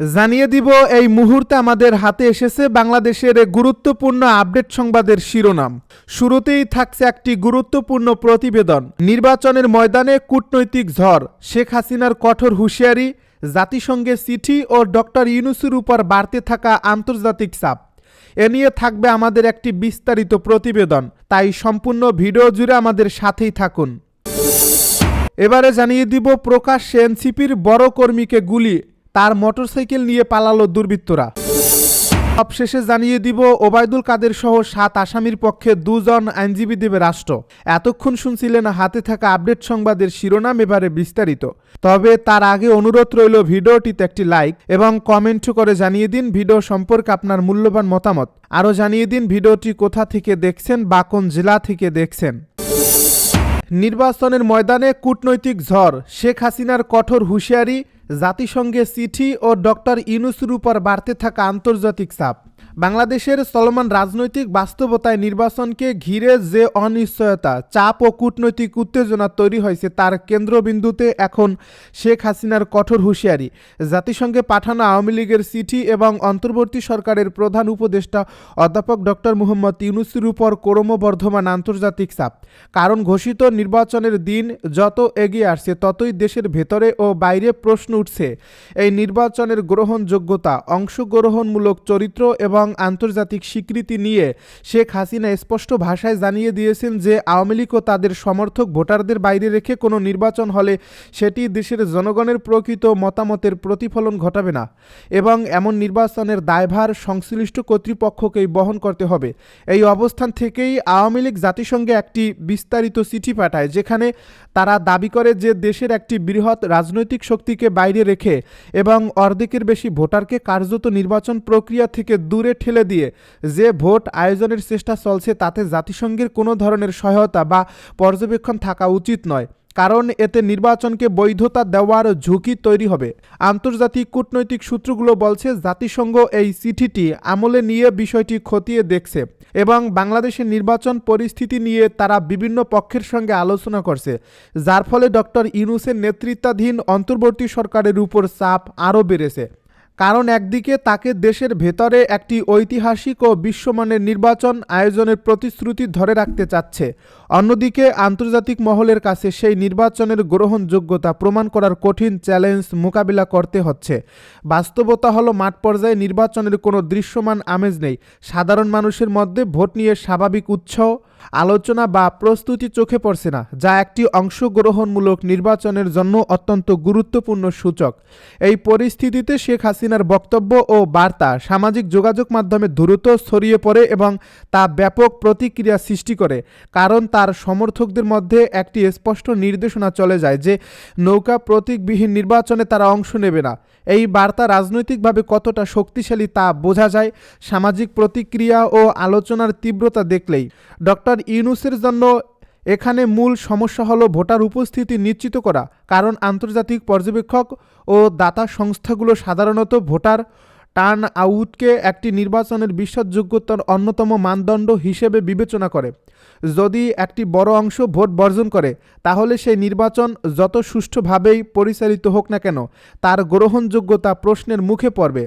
জানিয়ে দিব, এই মুহূর্তে আমাদের হাতে এসেছে বাংলাদেশের গুরুত্বপূর্ণ আপডেট সংবাদের শিরোনাম। শুরুতেই থাকছে একটি গুরুত্বপূর্ণ প্রতিবেদন। নির্বাচনের ময়দানে কূটনৈতিক ঝড়। শেখ হাসিনার কঠোর হুঁশিয়ারি জাতিসংঘের চিঠি ও ডক্টর ইউনুসের উপর বাড়তে থাকা আন্তর্জাতিক চাপ। এ নিয়ে থাকবে আমাদের একটি বিস্তারিত প্রতিবেদন। তাই সম্পূর্ণ ভিডিও জুড়ে আমাদের সাথেই থাকুন। এবারে জানিয়ে দিব, প্রকাশ্যে এনসিপির বড় কর্মীকে গুলি। তার মোটরসাইকেল নিয়ে পালালো দুর্বৃত্তরা। সবশেষে জানিয়ে দিব, ওবায়দুল কাদের সহ সাত আসামির পক্ষে দুজন আইনজীবী দেবে রাষ্ট্র। এতক্ষণ শুনছিলেন হাতে থাকা আপডেট সংবাদের শিরোনাম এবারে বিস্তারিত। তবে তার আগে অনুরোধ রইল ভিডিওটিতে একটি লাইক এবং কমেন্ট করে জানিয়ে দিন ভিডিও সম্পর্কে আপনার মূল্যবান মতামত। আরও জানিয়ে দিন ভিডিওটি কোথা থেকে দেখছেন বা কোন জেলা থেকে দেখছেন। নির্বাচনের ময়দানে কূটনৈতিক ঝড়। শেখ হাসিনার কঠোর হুঁশিয়ারি জাতিসংঘের চিঠি ও ডক্টর ইউনুসের উপর বাড়তে থাকা আন্তর্জাতিক চাপ। বাংলাদেশের চলমান রাজনৈতিক বাস্তবতায় নির্বাচনকে ঘিরে যে অনিশ্চয়তা, চাপ ও কূটনৈতিক উত্তেজনা তৈরি হয়েছে তার কেন্দ্রবিন্দুতে এখন শেখ হাসিনার কঠোর হুঁশিয়ারি। জাতিসংঘে পাঠানো আওয়ামী লীগের চিঠি এবং অন্তর্বর্তী সরকারের প্রধান উপদেষ্টা অধ্যাপক ডক্টর মুহম্মদ ইউনুসের উপর ক্রমবর্ধমান আন্তর্জাতিক চাপ। কারণ ঘোষিত নির্বাচনের দিন যত এগিয়ে আসছে ততই দেশের ভেতরে ও বাইরে প্রশ্ন উঠছে। এই নির্বাচনের গ্রহণযোগ্যতা, অংশগ্রহণমূলক চরিত্র এবং আন্তর্জাতিক স্বীকৃতি নিয়ে শেখ হাসিনা স্পষ্ট ভাষায় জানিয়ে দিয়েছেন যে, আওয়ামী লীগ ও তাদের সমর্থক ভোটারদের বাইরে রেখে কোনো নির্বাচন হলে সেটি দেশের জনগণের প্রকৃত মতামতের প্রতিফলন ঘটাবে না এবং এমন নির্বাচনের দায়ভার সংশ্লিষ্ট কর্তৃপক্ষকেই বহন করতে হবে। এই অবস্থান থেকেই আওয়ামী লীগ জাতিসংঘে একটি বিস্তারিত চিঠি পাঠায়, যেখানে তারা দাবি করে যে, দেশের একটি বৃহৎ রাজনৈতিক শক্তিকে বাইরে রেখে এবং অর্ধেকের বেশি ভোটারকে কার্যত নির্বাচন প্রক্রিয়া থেকে দূরে ঠেলে দিয়ে যে ভোট আয়োজনের চেষ্টা চলছে তাতে জাতিসংঘের কোনো ধরনের সহায়তা বা পর্যবেক্ষণ থাকা উচিত নয়। কারণ এতে নির্বাচনকে বৈধতা দেওয়ার ঝুঁকি তৈরি হবে। আন্তর্জাতিক কূটনৈতিক সূত্রগুলো বলছে, জাতিসংঘ এই চিঠিটি আমলে নিয়ে বিষয়টি খতিয়ে দেখছে এবং বাংলাদেশের নির্বাচন পরিস্থিতি নিয়ে তারা বিভিন্ন পক্ষের সঙ্গে আলোচনা করছে, যার ফলে ডক্টর ইউনুসের নেতৃত্বাধীন অন্তর্বর্তী সরকারের উপর চাপ আরও বেড়েছে। কারণ একদিকে তাকে দেশের ভেতরে একটি ঐতিহাসিক ও বিশ্বমানের নির্বাচন আয়োজনের প্রতিশ্রুতি ধরে রাখতে চাচ্ছে। অন্যদিকে আন্তর্জাতিক মহলের কাছে সেই নির্বাচনের গ্রহণযোগ্যতা প্রমাণ করার কঠিন চ্যালেঞ্জ মোকাবিলা করতে হচ্ছে। বাস্তবতা হলো, মাঠ পর্যায়ে নির্বাচনের কোনো দৃশ্যমান আমেজ নেই। সাধারণ মানুষের মধ্যে ভোট নিয়ে স্বাভাবিক উৎসাহ আলোচনা বা প্রস্তুতি চোখে পড়ছে না, যা একটি অংশগ্রহণমূলক নির্বাচনের জন্য অত্যন্ত গুরুত্বপূর্ণ সূচক। এই পরিস্থিতিতে শেখ হাসিনার বক্তব্য ও বার্তা সামাজিক যোগাযোগ মাধ্যমে দ্রুত ছড়িয়ে পড়ে এবং তা ব্যাপক প্রতিক্রিয়া সৃষ্টি করে, কারণ তার সমর্থকদের মধ্যে একটি স্পষ্ট নির্দেশনা চলে যায় যে, নৌকা প্রতীকবিহীন নির্বাচনে তারা অংশ নেবে না। এই বার্তা রাজনৈতিকভাবে কতটা শক্তিশালী তা বোঝা যায় সামাজিক প্রতিক্রিয়া ও আলোচনার তীব্রতা দেখলেই। ডক্টর ইউনুসের জন্য এখানে মূল সমস্যা হলো ভোটার উপস্থিতি নিশ্চিত করা, কারণ আন্তর্জাতিক পর্যবেক্ষক ও দাতা সংস্থাগুলো সাধারণত ভোটার টার্ন আউটকে একটি নির্বাচনের বিশ্বাসযোগ্যতার অন্যতম মানদণ্ড হিসেবে বিবেচনা করে। যদি একটি বড় অংশ ভোট বর্জন করে, তাহলে সেই নির্বাচন যত সুষ্ঠুভাবেই পরিচালিত হোক না কেন, তার গ্রহণযোগ্যতা প্রশ্নের মুখে পড়বে।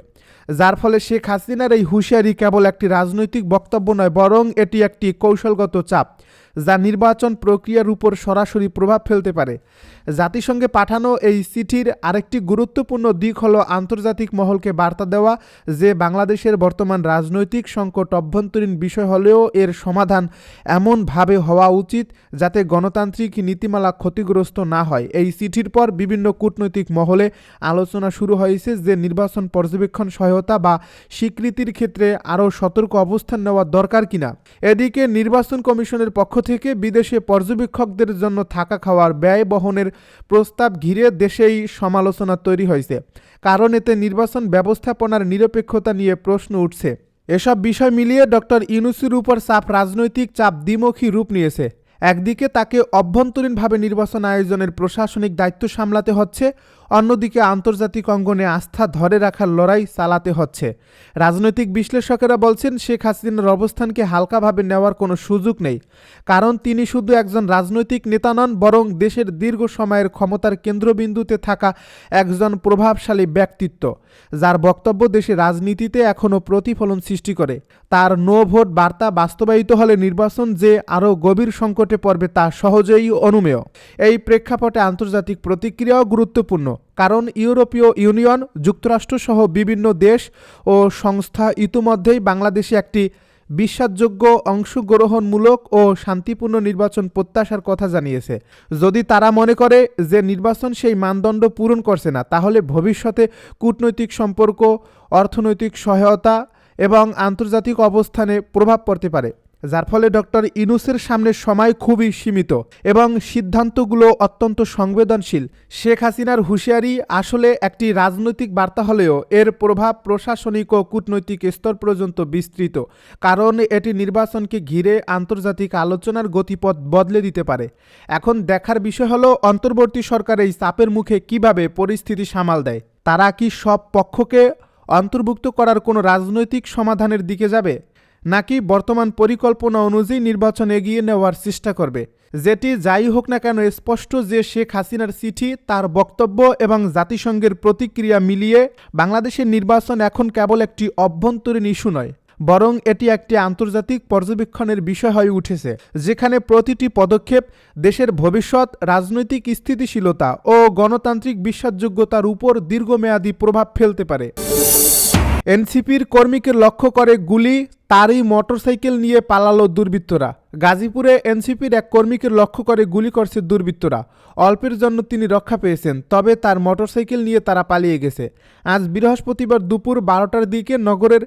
যার ফলে শেখ হাসিনার এই হুঁশিয়ারি কেবল একটি রাজনৈতিক বক্তব্য নয়, বরং এটি একটি কৌশলগত চাপ। যা নির্বাচন প্রক্রিয়ার উপর সরাসরি প্রভাব ফেলতে পারে। জাতিসংঘে পাঠানো এই চিঠির আরেকটি গুরুত্বপূর্ণ দিক হলো আন্তর্জাতিক মহলকে বার্তা দেওয়া যে বাংলাদেশের বর্তমান রাজনৈতিক সংকট অভ্যন্তরীণ বিষয় হলেও এর সমাধান এমনভাবে হওয়া উচিত যাতে গণতান্ত্রিক নীতিমালা ক্ষতিগ্রস্ত না হয়। এই চিঠির পর বিভিন্ন কূটনৈতিক মহলে আলোচনা শুরু হয়েছে যে নির্বাচন পর্যবেক্ষণ সহায়তা বা স্বীকৃতির ক্ষেত্রে আরও সতর্ক অবস্থান নেওয়া দরকার কিনা। এদিকে নির্বাচন কমিশনের পক্ষ থেকে বিদেশে পর্যবেক্ষকদের জন্য থাকা খাওয়ার ব্যয় বহনের প্রস্তাব ঘিরে দেশেই সমালোচনা তৈরি হয়েছে। কারণ এতে নির্বাচন ব্যবস্থাপনার নিরপেক্ষতা নিয়ে প্রশ্ন উঠছে। এসব বিষয় মিলিয়ে ডক্টর ইউনুসির উপর চাপ রাজনৈতিক চাপ দ্বিমুখী রূপ নিয়েছে। একদিকে তাকে অভ্যন্তরীণভাবে নির্বাচন আয়োজনের প্রশাসনিক দায়িত্ব সামলাতে হচ্ছে, অন্যদিকে আন্তর্জাতিক অঙ্গনে আস্থা ধরে রাখার লড়াই চালাতে হচ্ছে। রাজনৈতিক বিশ্লেষকেরা বলছেন, শেখ হাসিনার অবস্থানকে হালকাভাবে নেওয়ার কোনো সুযোগ নেই, কারণ তিনি শুধু একজন রাজনৈতিক নেতা নন, বরং দেশের দীর্ঘ সময়ের ক্ষমতার কেন্দ্রবিন্দুতে থাকা একজন প্রভাবশালী ব্যক্তিত্ব, যার বক্তব্য দেশে রাজনীতিতে এখনও প্রতিফলন সৃষ্টি করে। তার নো ভোট বার্তা বাস্তবায়িত হলে নির্বাচন যে আরও গভীর সংকটে পড়বে তা সহজেই অনুমেয়। এই প্রেক্ষাপটে আন্তর্জাতিক প্রতিক্রিয়াও গুরুত্বপূর্ণ, কারণ ইউরোপীয় ইউনিয়ন, যুক্তরাষ্ট্রসহ বিভিন্ন দেশ ও সংস্থা ইতিমধ্যেই বাংলাদেশে একটি বিশ্বাসযোগ্য অংশগ্রহণমূলক ও শান্তিপূর্ণ নির্বাচন প্রত্যাশার কথা জানিয়েছে। যদি তারা মনে করে যে নির্বাচন সেই মানদণ্ড পূরণ করছে না, তাহলে ভবিষ্যতে কূটনৈতিক সম্পর্ক, অর্থনৈতিক সহায়তা এবং আন্তর্জাতিক অবস্থানে প্রভাব পড়তে পারে। যার ফলে ডক্টর ইনুসের সামনে সময় খুবই সীমিত এবং সিদ্ধান্তগুলো অত্যন্ত সংবেদনশীল। শেখ হাসিনার হুঁশিয়ারি আসলে একটি রাজনৈতিক বার্তা হলেও এর প্রভাব প্রশাসনিক ও কূটনৈতিক স্তর পর্যন্ত বিস্তৃত, কারণ এটি নির্বাচনকে ঘিরে আন্তর্জাতিক আলোচনার গতিপথ বদলে দিতে পারে। এখন দেখার বিষয় হলো, অন্তর্বর্তী সরকার এই চাপের মুখে কীভাবে পরিস্থিতি সামাল দেয়? তারা কি সব পক্ষকে অন্তর্ভুক্ত করার কোনো রাজনৈতিক সমাধানের দিকে যাবে? নাকি বর্তমান পরিকল্পনা অনুযায়ী নির্বাচন এগিয়ে নেওয়ার চেষ্টা করবে? যেটি যাই হোক না কেন স্পষ্ট যে শেখ হাসিনার চিঠি, তার বক্তব্য এবং জাতিসংঘের প্রতিক্রিয়া মিলিয়ে বাংলাদেশের নির্বাচন এখন কেবল একটি অভ্যন্তরীণ ইস্যু নয়, বরং এটি একটি আন্তর্জাতিক পর্যবেক্ষণের বিষয় হয়ে উঠেছে, যেখানে প্রতিটি পদক্ষেপ দেশের ভবিষ্যৎ, রাজনৈতিক স্থিতিশীলতা ও গণতান্ত্রিক বিশ্বাসযোগ্যতার উপর দীর্ঘমেয়াদী প্রভাব ফেলতে পারে। এনসিপির কর্মীকে লক্ষ্য করে গুলি তারই মোটরসাইকেল নিয়ে পালালো দুর্বৃত্তরা। গাজীপুরে এনসিপির এক কর্মীকে লক্ষ্য করে গুলি করছে দুর্বৃত্তরা। অল্পের জন্য তিনি রক্ষা পেয়েছেন, তবে তার মোটরসাইকেল নিয়ে তারা পালিয়ে গেছে। আজ বৃহস্পতিবার দুপুর বারোটার দিকে নগরের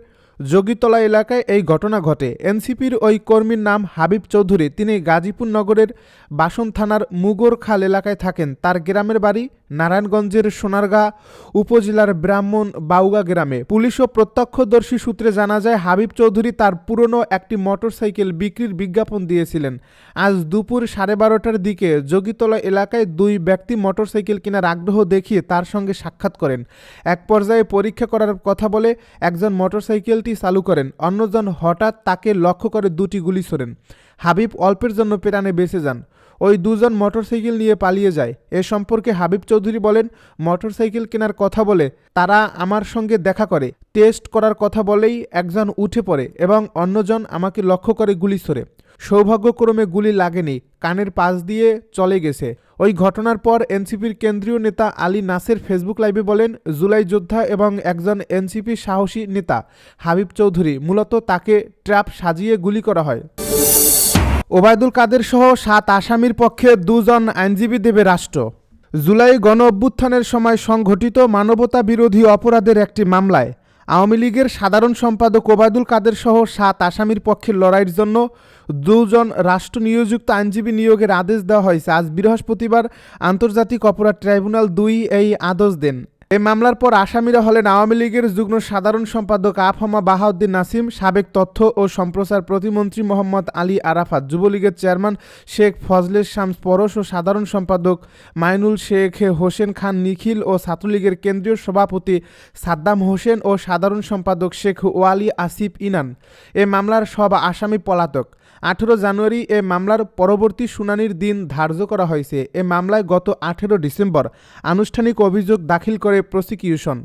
যোগীতলা এলাকায় এই ঘটনা ঘটে। এনসিপির ওই কর্মীর নাম হাবিব চৌধুরী। তিনি গাজীপুর নগরের বাসন থানার মুগরখাল এলাকায় থাকেন। তার গ্রামের বাড়ি নারায়ণগঞ্জের সোনারগাঁ উপজেলার ব্রাহ্মণ বাউগা গ্রামে। পুলিশ ও প্রত্যক্ষদর্শী সূত্রে জানা যায়, হাবিব চৌধুরী তার পুরনো একটি মোটরসাইকেল বিক্রির বিজ্ঞাপন দিয়েছিলেন। আজ দুপুর সাড়ে বারোটার দিকে যোগীতলা এলাকায় দুই ব্যক্তি মোটরসাইকেল কেনার আগ্রহ দেখিয়ে তার সঙ্গে সাক্ষাৎ করেন। এক পর্যায়ে পরীক্ষা করার কথা বলে একজন মোটরসাইকেলটি চালু করেন। অন্যজন হঠাৎ তাকে লক্ষ্য করে দুটি গুলি ছোড়েন। হাবিব অল্পের জন্য প্রাণে বেঁচে যান। ওই দুজন মোটরসাইকেল নিয়ে পালিয়ে যায়। এ সম্পর্কে হাবিব চৌধুরী বলেন, মোটরসাইকেল কেনার কথা বলে তারা আমার সঙ্গে দেখা করে। টেস্ট করার কথা বলেই একজন উঠে পড়ে এবং অন্যজন আমাকে লক্ষ্য করে গুলি ছোড়ে। সৌভাগ্যক্রমে গুলি লাগেনি, কানের পাশ দিয়ে চলে গেছে। ওই ঘটনার পর এনসিপির কেন্দ্রীয় নেতা আলী নাসের ফেসবুক লাইভে বলেন, জুলাই যোদ্ধা এবং একজন এনসিপি সাহসী নেতা হাবিব চৌধুরী মূলত তাকে ট্র্যাপ সাজিয়ে গুলি করা হয়। ওবায়দুল কাদের সহ সাত আসামির পক্ষে দুজন আইনজীবী দেবে রাষ্ট্র। জুলাই গণ অভ্যুত্থানের সময় সংঘটিত মানবতা বিরোধী অপরাধের একটি মামলায় আওয়ামী লীগের সাধারণ সম্পাদক ওবায়দুল কাদের সহ সাত আসামির পক্ষে লড়াইয়ের জন্য দুজন রাষ্ট্র নিয়োজিত আইনজীবী নিয়োগের আদেশ দেওয়া হয়েছে। আজ বৃহস্পতিবার আন্তর্জাতিক অপরাধ ট্রাইব্যুনাল দুই এই আদেশ দেন। এই মামলার পর আসামিরা হলেন আওয়ামী লীগের যুগ্ম সাধারণ সম্পাদক আফহামা বাহাউদ্দিন নাসিম, সাবেক তথ্য ও সম্প্রচার প্রতিমন্ত্রী মোহাম্মদ আলী আরাফাত, যুবলীগের চেয়ারম্যান শেখ ফজলে শামস পরশ ও সাধারণ সম্পাদক মাইনুল শেখ হোসেন খান নিখিল ও ছাত্রলীগের কেন্দ্রীয় সভাপতি সাদ্দাম হোসেন ও সাধারণ সম্পাদক শেখ ওয়ালি আসিফ ইনান। এ মামলার সব আসামি পলাতক। আঠেরো জানুয়ারি এ মামলার পরবর্তী শুনানির দিন ধার্য করা হয়েছে। এ মামলায় গত আঠেরো ডিসেম্বর আনুষ্ঠানিক অভিযোগ দাখিল করে প্রসিকিউশন।